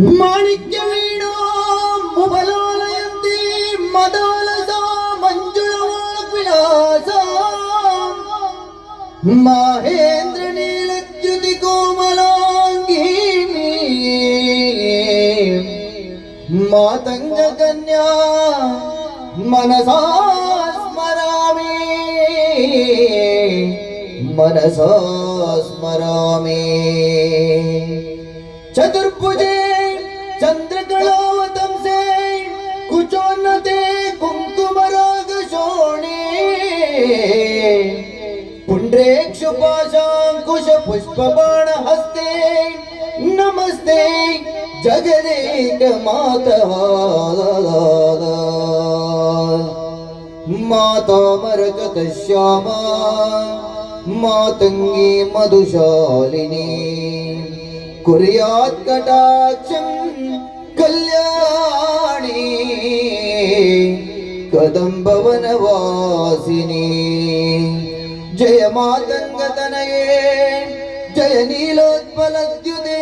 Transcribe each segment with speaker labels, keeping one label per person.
Speaker 1: మాణిక్యవీణో ముబలోలయంతి మదోలస మంజుళవాళ మహేంద్ర నీలద్యుతి కోమలాంగీ మాతంగ కన్యా మనసా స్మరామి. మనసా స్మరామి. చతుర్భుజే पुण्ड्रेक्षुपाशाङ्कुश पुष्पबाण हस्ते। नमस्ते, जगदेक मातः माता मरकत श्यामा मातङ्गी मधुशालिनी। कुर्यात् कटाक्षं कल्याणी। कदम्बवनवासिनी ಜಯ ಮಾತಂಗತನಯೇ ಜಯ ನೀಲೋತ್ಪಲದ್ಯುತೆ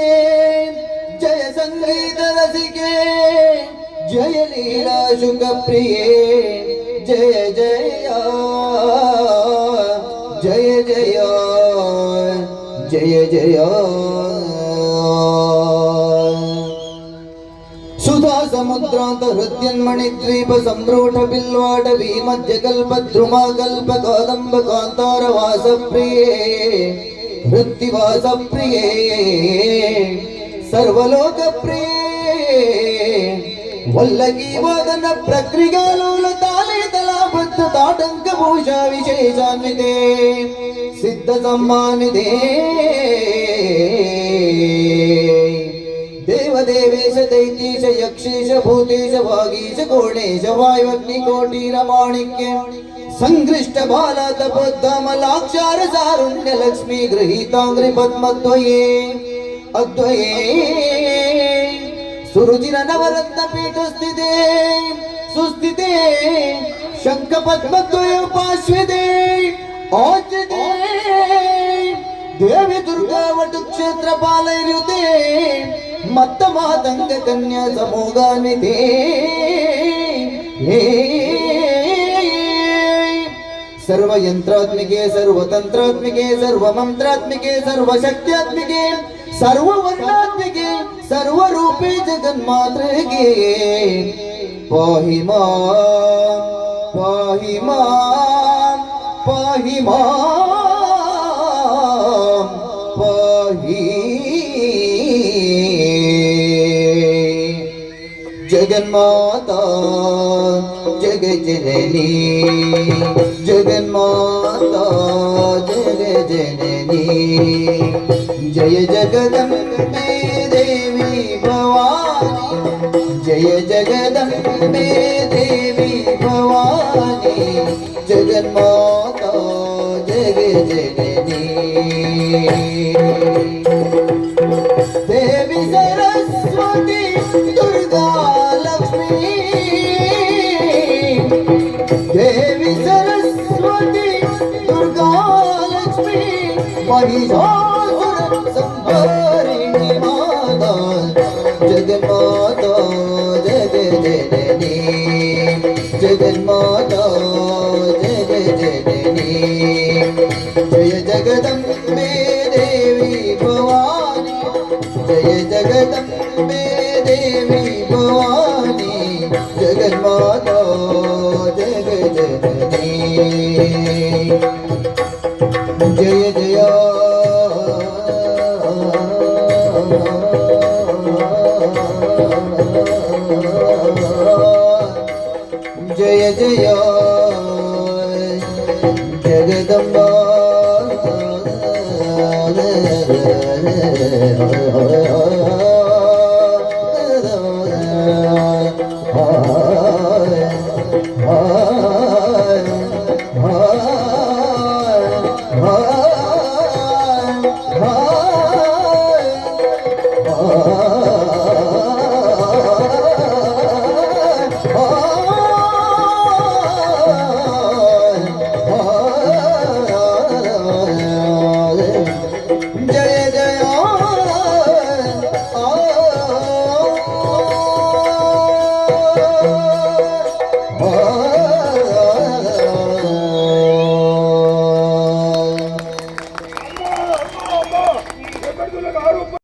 Speaker 1: ಜಯ ಸಂಗೀತ ರಸಿಕೆ ಜಯ ಲೀಲಾ ಶುಕ ಪ್ರಿಯೇ ಜಯ ಜಯ ಜಯ ಜಯ ಜಯ ಜಯ సముద్రాంత హృద్యన్మణి ద్వీప సంరూఢ బిల్వాటవీ మధ్య కల్ప ద్రుమా కల్ప కాదంబ కాంతార వాస ప్రియే హృత్తివాస ప్రియే సర్వలోక ప్రియే వల్లకి వాదన ప్రక్రియాలోల తాలే తలాబద్ధ తాటంక భూషా విశేషాన్వితే సిద్ధ సమ్మానిదే देवेश दैतीश यक्षेश भूतेश भागीश कोणेश वायुग्निकोटिरमाणिक्य सङ्गृष्ट बालतपद्धमलाक्षार सारुण्य लक्ष्मी गृहीताङ्घ्रिपद्मद्वये अद्वये। सुरुचिर नवरत्न पीठ स्थिते सुस्थिते। शंख पद्मद्वय शङ्खपद्मद्वयोपाश्विते औचिते देवी दुर्गा वटुक्षेत्र वटुक्षेत्रपालैर्युते മത്തമാതംഗ सर्व സമൂഹാനിധേ सर्वयन्त्रात्मिके, सर्वतन्त्रात्मिके, सर्वमन्त्रात्मिके, सर्वशक्त्यात्मिके, सर्ववर्णात्मिके, सर्वरूपे सर्व रूपे मा पाहि मा पाहि मा पाहि జగన్మాత జగజనని జగన్మాత జగజనని జయ జగదంబే దేవి భవాని జయ జగదంబే దేవి భవాని. జగన్మాత జగజనని మహిషాసుర సంహారిణి మాతా జగన్మాత జగ జనని జగన్మాత జగ జనని జయ జగదంబే Oh